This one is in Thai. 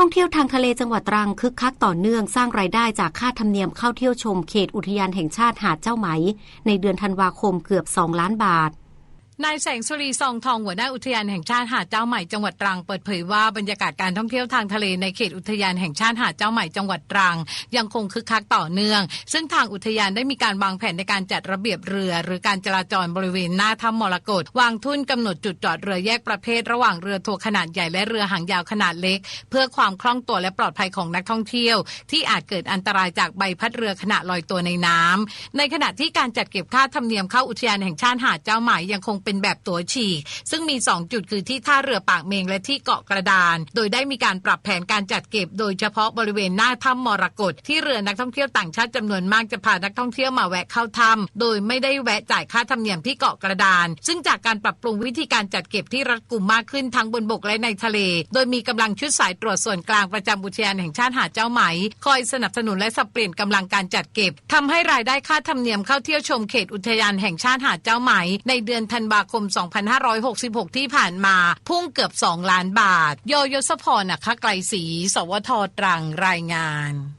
ท่องเที่ยวทางทะเลจังหวัดตรังคึกคักต่อเนื่องสร้างรายได้จากค่าธรรมเนียมเข้าเที่ยวชมเขตอุทยานแห่งชาติหาดเจ้าไหม ในเดือนธันวาคมเกือบ 2 ล้านบาท นายแสงสุรีซองทองหัวหน้าอุทยานแห่งชาติหาดเจ้าใหม่จังหวัดตรังเปิดเผยว่าบรรยากาศการท่องเที่ยวทางทะเลในเขตอุทยานแห่งชาติหาดเจ้าใหม่จังหวัดตรัง ยังคงคึกคักต่อเนื่อง ซึ่งทางอุทยานได้มีการวางแผนในการจัดระเบียบเรือ หรือการจราจรบริเวณหน้าถ้ำมรกตวางทุ่นกำหนดจุดจอดเรือแยกประเภท ระหว่างเรือทัวร์ขนาดใหญ่และเรือหางยาวขนาดเล็ก เพื่อความคล่องตัวและปลอดภัยของนักท่องเที่ยว ที่อาจเกิดอันตรายจากใบพัดเรือขณะลอยตัวในน้ำในขณะที่การจัดเก็บค่าธรรมเนียมเข้าอุทยานแห่งชาติหาดเจ้าใหม่ยังคงเป็นแบบตัวฉีีซึ่งมี 2 จุดคือที่ท่าเรือปากเมงและที่เกาะกระดาน โดยได้มีการปรับแผนการจัดเก็บ โดยเฉพาะบริเวณหน้าถ้ำมรกตที่เรือนักท่องเที่ยวต่างชาติจำนวนมากจะพานักท่องเที่ยวมาแวะเข้าถ้ำโดยไม่ได้แวะจ่ายค่าธรรมเนียมที่เกาะกระดาน ซึ่งจากการปรับปรุงวิธีการจัดเก็บที่รัดกุมมากขึ้นทั้งบนบกและในทะเล โดยมีกำลังชุดสายตรวจส่วนกลางประจำอุทยานแห่งชาติหาดเจ้าไหม คอยสนับสนุนและสับเปลี่ยนกำลังการจัดเก็บทำให้รายได้ค่าธรรมเนียมเข้าเที่ยวชมเขตอุทยานแห่งชาติหาดเจ้าไหม ในเดือนธันวาาคม 2566 ที่ผ่านมา พุ่งเกือบ 2 ล้านบาท โยโยสพรนะคะไกลศรีสวทตรังรายงาน